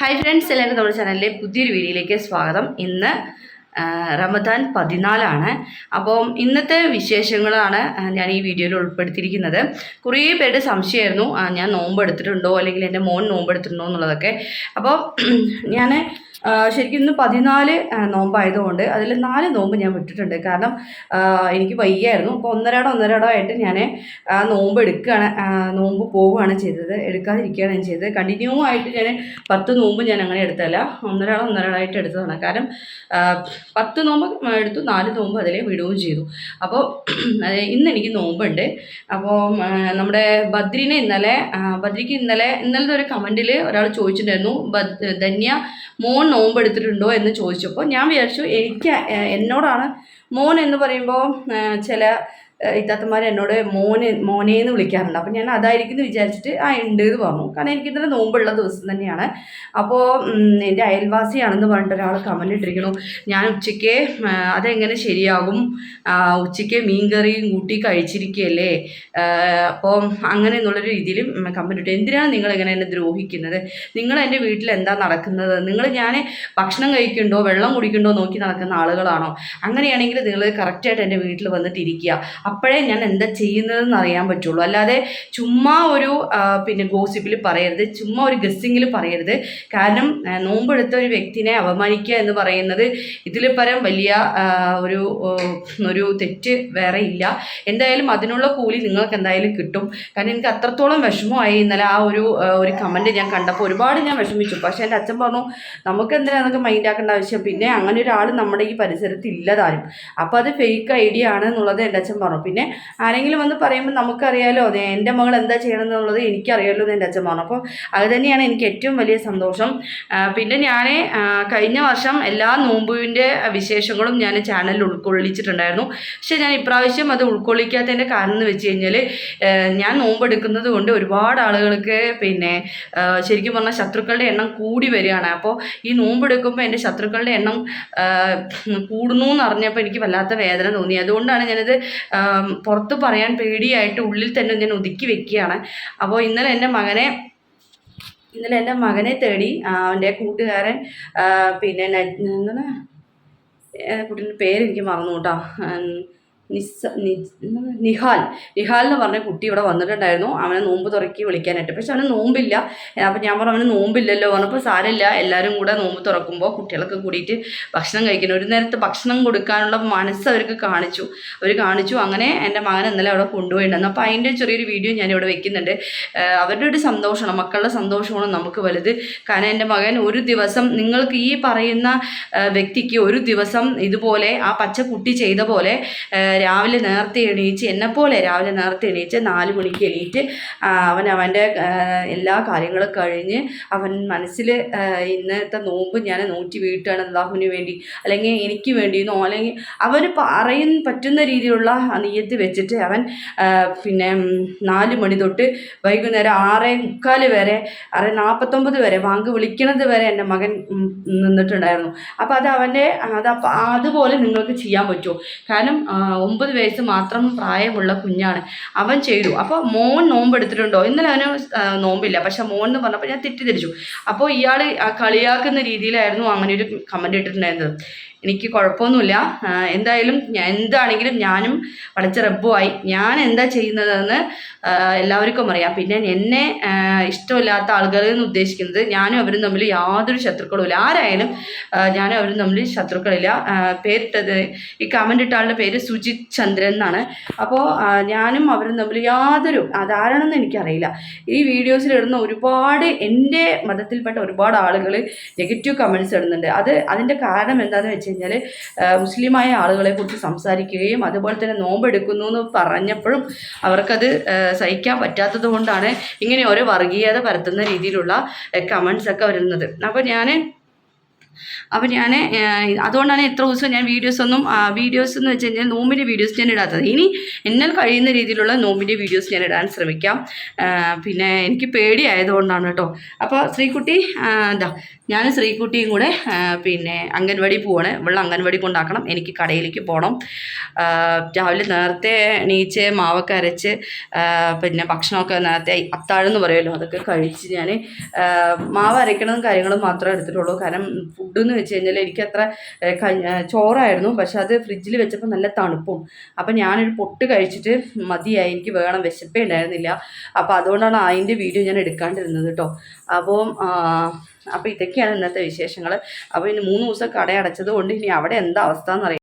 Hi friends എല്ലാവരും നമ്മുടെ ചാനലിലെ പുതിയൊരു വീഡിയോയിലേക്ക് സ്വാഗതം. ഇന്ന് റമദാൻ പതിനാലാണ്. അപ്പം ഇന്നത്തെ വിശേഷങ്ങളാണ് ഞാൻ ഈ വീഡിയോയിൽ ഉൾപ്പെടുത്തിയിരിക്കുന്നത്. കുറേ പേരുടെ സംശയമായിരുന്നു ഞാൻ നോമ്പ് എടുത്തിട്ടുണ്ടോ അല്ലെങ്കിൽ എന്റെ മോൻ നോമ്പ് എടുത്തിട്ടുണ്ടോ എന്നുള്ളതൊക്കെ. അപ്പോൾ ഞാൻ ശരിക്കും ഇന്ന് പതിനാല് നോമ്പായതുകൊണ്ട് അതിൽ നാല് നോമ്പ് ഞാൻ വിട്ടിട്ടുണ്ട്. കാരണം എനിക്ക് വയ്യായിരുന്നു. അപ്പോൾ ഒന്നരാടോ ഒന്നരാടോ ആയിട്ട് ഞാൻ നോമ്പ് എടുക്കുകയാണ് നോമ്പ് പോവുകയാണ് ചെയ്തത്. എടുക്കാതിരിക്കുകയാണ് ഞാൻ ചെയ്തത്. കണ്ടിന്യൂ ആയിട്ട് ഞാൻ പത്ത് നോമ്പ് ഞാൻ അങ്ങനെ എടുത്തല്ല ഒന്നരാടോ ഒന്നരാടായിട്ട് എടുത്തതാണ്. കാരണം പത്ത് നോമ്പ് എടുത്തു നാല് നോമ്പ് അതിലെ വിടുകയും ചെയ്തു. അപ്പോൾ ഇന്ന് എനിക്ക് നോമ്പുണ്ട്. അപ്പോൾ നമ്മുടെ ബദ്രിനെ ഇന്നലെ ബദ്രിക്ക് ഇന്നലെ ഇന്നലത്തെ ഒരു കമന്റിൽ ഒരാൾ ചോദിച്ചിട്ടുണ്ടായിരുന്നു ബദ് ധന്യ മോൻ നോമ്പ് എടുത്തിട്ടുണ്ടോ എന്ന് ചോദിച്ചപ്പോൾ ഞാൻ വിചാരിച്ചു എനിക്ക് എന്നോടാണ്. മോൻ എന്ന് പറയുമ്പോൾ ചില ഇത്താത്തമാർ എന്നോട് മോനെ മോനേന്ന് വിളിക്കാറുണ്ട്. അപ്പോൾ ഞാൻ അതായിരിക്കും എന്ന് വിചാരിച്ചിട്ട് ആ ഉണ്ട് എന്ന് പറഞ്ഞു. കാരണം എനിക്ക് ഇന്നലെ നോമ്പുള്ള ദിവസം തന്നെയാണ്. അപ്പോൾ എന്റെ അയൽവാസിയാണെന്ന് പറഞ്ഞിട്ട് ഒരാൾ കമന്റ് ഇട്ടിരിക്കണു ഞാൻ ഉച്ചയ്ക്ക് അതെങ്ങനെ ശരിയാകും? ഉച്ചയ്ക്ക് മീൻ കറിയും കൂട്ടി കഴിച്ചിരിക്കുകയല്ലേ അപ്പോൾ അങ്ങനെ എന്നുള്ളൊരു രീതിയിൽ കമന്റ് ഇട്ടു. എന്തിനാണ് നിങ്ങൾ ഇങ്ങനെ എന്നെ ദ്രോഹിക്കുന്നത്? നിങ്ങൾ എന്റെ വീട്ടിൽ എന്താ നടക്കുന്നത്? നിങ്ങൾ ഞാൻ ഭക്ഷണം കഴിക്കുന്നുണ്ടോ? വെള്ളം കുടിക്കുന്നുണ്ടോ? നോക്കി നടക്കുന്ന ആളുകളാണോ? അങ്ങനെയാണെങ്കിൽ നിങ്ങൾ കറക്റ്റായിട്ട് എന്റെ വീട്ടിൽ വന്നിട്ട് ഇരിക്കുക അപ്പോഴേ ഞാൻ എന്താ ചെയ്യുന്നതെന്ന് അറിയാൻ പറ്റുള്ളൂ. അല്ലാതെ ചുമ്മാ ഒരു പിന്നെ ഗോസിപ്പിൽ പറയരുത് ചുമ്മാ ഒരു ഗസ്സിങ്ങിൽ പറയരുത്. കാരണം നോമ്പെടുത്ത ഒരു വ്യക്തിനെ അപമാനിക്കുക എന്ന് പറയുന്നത് ഇതിൽ പരം വലിയ ഒരു ഒരു തെറ്റ് വേറെ ഇല്ല. എന്തായാലും അതിനുള്ള കൂലി നിങ്ങൾക്ക് എന്തായാലും കിട്ടും. കാരണം എനിക്ക് അത്രത്തോളം വിഷമമായി ഇന്നലെ ആ ഒരു ഒരു കമന്റ് ഞാൻ കണ്ടപ്പോൾ ഒരുപാട് ഞാൻ വിഷമിച്ചു. പക്ഷേ എന്റെ അച്ഛൻ പറഞ്ഞു നമുക്ക് എന്തിനാ അതൊക്കെ മൈൻഡ് ആക്കേണ്ട ആവശ്യം? പിന്നെ അങ്ങനെ ഒരാൾ നമ്മുടെ ഈ പരിസരത്ത് ഇല്ലതാരും അപ്പോൾ അത് ഫേക്ക് ഐഡിയ ആണ് എന്നുള്ളത് എന്റെ അച്ഛൻ പറഞ്ഞു. പിന്നെ ആരെങ്കിലും വന്ന് പറയുമ്പോൾ നമുക്കറിയാലോ അതെ എന്റെ മകൾ എന്താ ചെയ്യണം എന്നുള്ളത് എനിക്കറിയാലോ എന്ന് എന്റെ അച്ഛൻ പറഞ്ഞു അപ്പോൾ അത് തന്നെയാണ് എനിക്ക് ഏറ്റവും വലിയ സന്തോഷം. പിന്നെ ഞാൻ കഴിഞ്ഞ വർഷം എല്ലാ നോമ്പുവിന്റെ വിശേഷങ്ങളും ഞാൻ ചാനലിൽ ഉൾക്കൊള്ളിച്ചിട്ടുണ്ടായിരുന്നു. പക്ഷേ ഞാൻ ഇപ്രാവശ്യം അത് ഉൾക്കൊള്ളിക്കാത്തതിന്റെ കാരണം എന്ന് വെച്ച് കഴിഞ്ഞാൽ ഞാൻ നോമ്പെടുക്കുന്നത് കൊണ്ട് ഒരുപാട് ആളുകൾക്ക് പിന്നെ ശരിക്കും പറഞ്ഞാൽ ശത്രുക്കളുടെ എണ്ണം കൂടി വരികയാണ്. അപ്പോൾ ഈ നോമ്പെടുക്കുമ്പോൾ എന്റെ ശത്രുക്കളുടെ എണ്ണം കൂടുന്നു എന്ന് അറിഞ്ഞപ്പോൾ എനിക്ക് വല്ലാത്ത വേദന തോന്നി. അതുകൊണ്ടാണ് ഞാനത് പുറത്ത് പറയാൻ പേടിയായിട്ട് ഉള്ളിൽ തന്നെ ഞാൻ ഒതുക്കി വെക്കുകയാണ്. അപ്പോൾ ഇന്നലെ എന്റെ മകനെ ഇന്നലെ എന്റെ മകനെ തേടി അവന്റെ കൂട്ടുകാരൻ പിന്നെ എന്താണ്? കുട്ടീന്റെ പേര് എനിക്ക് മറന്നു കേട്ടോ ഉം, നിസ നി എന്താണ്? നിഹാൽ. നിഹാൽ എന്ന് പറഞ്ഞ കുട്ടി ഇവിടെ വന്നിട്ടുണ്ടായിരുന്നു. അവനെ നോമ്പ് തുറക്കി വിളിക്കാനായിട്ട്. പക്ഷെ അവന് നോമ്പില്ല. അപ്പം ഞാൻ പറഞ്ഞു അവന് നോമ്പില്ലല്ലോ. പറഞ്ഞപ്പോൾ സാരമില്ല. എല്ലാവരും കൂടെ നോമ്പ് തുറക്കുമ്പോൾ കുട്ടികളൊക്കെ കൂടിയിട്ട് ഭക്ഷണം കഴിക്കണം. ഒരു നേരത്തെ ഭക്ഷണം കൊടുക്കാനുള്ള മനസ്സ് അവർക്ക് കാണിച്ചു. അവർ കാണിച്ചു. അങ്ങനെ എന്റെ മകൻ ഇന്നലെ അവിടെ കൊണ്ടുപോയിട്ടുണ്ടായിരുന്നു അപ്പോൾ അതിന്റെ ചെറിയൊരു വീഡിയോ ഞാൻ ഇവിടെ വെക്കുന്നുണ്ട്. അവരുടെ ഒരു സന്തോഷമാണ്. മക്കളുടെ സന്തോഷമാണ് നമുക്ക് വലുത്. കാരണം എന്റെ മകൻ ഒരു ദിവസം നിങ്ങൾക്ക് ഈ പറയുന്ന വ്യക്തിക്ക് ഒരു ദിവസം ഇതുപോലെ ആ പച്ച കുട്ടി ചെയ്ത പോലെ രാവിലെ നേരത്തെ എണീച്ച് എന്നെപ്പോലെ രാവിലെ നേരത്തെ എണീച്ച് നാല് മണിക്ക് എണീറ്റ് അവൻ അവന്റെ എല്ലാ കാര്യങ്ങളും കഴിഞ്ഞ് അവൻ മനസ്സിൽ ഇന്നത്തെ നോമ്പ് ഞാൻ നോറ്റി വീട്ടുകയാണ് അള്ളാഹുവിന് വേണ്ടി. അല്ലെങ്കിൽ എനിക്ക് വേണ്ടിയെന്നോ അല്ലെങ്കിൽ അവർ പറയുന്ന പറ്റുന്ന രീതിയിലുള്ള നീയത്ത് വെച്ചിട്ട് അവൻ പിന്നെ നാല് മണി തൊട്ട് വൈകുന്നേരം ആറേ മുക്കാൽ വരെ ആറ് നാൽപ്പത്തൊമ്പത് വരെ വാങ്ക് വിളിക്കണത് വരെ എന്റെ മകൻ നിന്നിട്ടുണ്ടായിരുന്നു. അപ്പോൾ അത് അവന്റെ അത് അതുപോലെ നിങ്ങൾക്ക് ചെയ്യാൻ പറ്റുമോ? കാരണം ഒമ്പത് വയസ്സ് മാത്രം പ്രായമുള്ള കുഞ്ഞാണ്. അവൻ ചെയ്തു. അപ്പോൾ മോൻ നോമ്പ് എടുത്തിട്ടുണ്ടോ ഇന്നലെ അവന് നോമ്പില്ല. പക്ഷെ മോൻ എന്ന് പറഞ്ഞപ്പോൾ ഞാൻ തെറ്റിദ്ധരിച്ചു. അപ്പോൾ ഇയാൾ കളിയാക്കുന്ന രീതിയിലായിരുന്നു അങ്ങനെ ഒരു കമന്റ് ഇട്ടിട്ടുണ്ടായിരുന്നത്. എനിക്ക് കുഴപ്പമൊന്നുമില്ല. എന്തായാലും എന്താണെങ്കിലും ഞാനും വളച്ച റബ്ബുമായി ഞാൻ എന്താ ചെയ്യുന്നതെന്ന് എല്ലാവർക്കും അറിയാം. പിന്നെ എന്നെ ഇഷ്ടമില്ലാത്ത ആളുകൾ എന്ന് ഉദ്ദേശിക്കുന്നത് ഞാനും അവരും തമ്മിൽ യാതൊരു ശത്രുക്കളുമില്ല. ആരായാലും ഞാനും അവരും തമ്മിൽ ശത്രുക്കളില്ല. പേരിട്ടത് ഈ കമന്റ് ഇട്ട ആളുടെ പേര് സുജിത് ചന്ദ്രൻ എന്നാണ്. അപ്പോൾ ഞാനും അവരും തമ്മിൽ യാതൊരു അതാരാണെന്ന് എനിക്കറിയില്ല. ഈ വീഡിയോസിൽ ഇടുന്ന ഒരുപാട് എന്റെ മതത്തിൽപ്പെട്ട ഒരുപാട് ആളുകൾ നെഗറ്റീവ് കമന്റ്സ് ഇടുന്നുണ്ട്. അത് അതിന്റെ കാരണം എന്താണെന്ന് കഴിഞ്ഞാൽ മുസ്ലിമായ ആളുകളെ കുറിച്ച് സംസാരിക്കുകയും അതുപോലെ തന്നെ നോമ്പെടുക്കുന്നു എന്ന് പറഞ്ഞപ്പോഴും അവർക്കത് സഹിക്കാൻ പറ്റാത്തത് കൊണ്ടാണ് ഇങ്ങനെ ഓരോ വർഗീയത പരത്തുന്ന രീതിയിലുള്ള കമൻസ് ഒക്കെ വരുന്നത്. അപ്പോൾ ഞാൻ അപ്പോൾ ഞാൻ അതുകൊണ്ടാണ് എത്ര ദിവസം ഞാൻ വീഡിയോസ് ഒന്നും വീഡിയോസ് എന്ന് വെച്ച് കഴിഞ്ഞാൽ നോമ്പിന്റെ വീഡിയോസ് ഞാൻ ഇടാത്തത്. ഇനി എന്നാൽ കഴിയുന്ന രീതിയിലുള്ള നോമ്പിന്റെ വീഡിയോസ് ഞാൻ ഇടാൻ ശ്രമിക്കാം. പിന്നെ എനിക്ക് പേടിയായതുകൊണ്ടാണ് കേട്ടോ. അപ്പോൾ ശ്രീകുട്ടി എന്താ ഞാൻ ശ്രീകുട്ടിയും കൂടെ പിന്നെ അംഗൻവാടി പോവാണ്. ഇവളെ അംഗൻവാടി കൊണ്ടാക്കണം. എനിക്ക് കടയിലേക്ക് പോകണം രാവിലെ നേരത്തെ എണീച്ച് മാവൊക്കെ അരച്ച് പിന്നെ ഭക്ഷണമൊക്കെ നേരത്തെ അത്താഴം എന്ന് പറയുമല്ലോ അതൊക്കെ കഴിച്ച് ഞാൻ മാവ് അരയ്ക്കണതും കാര്യങ്ങളും മാത്രമേ എടുത്തിട്ടുള്ളൂ. കാരണം ഫുഡ് എന്ന് വെച്ച് കഴിഞ്ഞാൽ എനിക്ക് അത്ര ഏ, കഞ്ഞ- ഏ, ചോറായിരുന്നു. പക്ഷെ അത് ഫ്രിഡ്ജിൽ വെച്ചപ്പോൾ നല്ല തണുപ്പും. അപ്പം ഞാനൊരു പൊട്ട് കഴിച്ചിട്ട് മതിയായി എനിക്ക് വേണം വിശപ്പേ ഉണ്ടായിരുന്നില്ല. അപ്പോൾ അതുകൊണ്ടാണ് അതിന്റെ വീഡിയോ ഞാൻ എടുക്കാണ്ടിരുന്നത് കേട്ടോ. അപ്പോൾ അപ്പോൾ ഇതൊക്കെയാണ് ഇന്നത്തെ വിശേഷങ്ങൾ. അപ്പോൾ ഇനി മൂന്ന് ദിവസം കട അടച്ചത് കൊണ്ട് ഇനി അവിടെ എന്താ അവസ്ഥ എന്നറിയാം.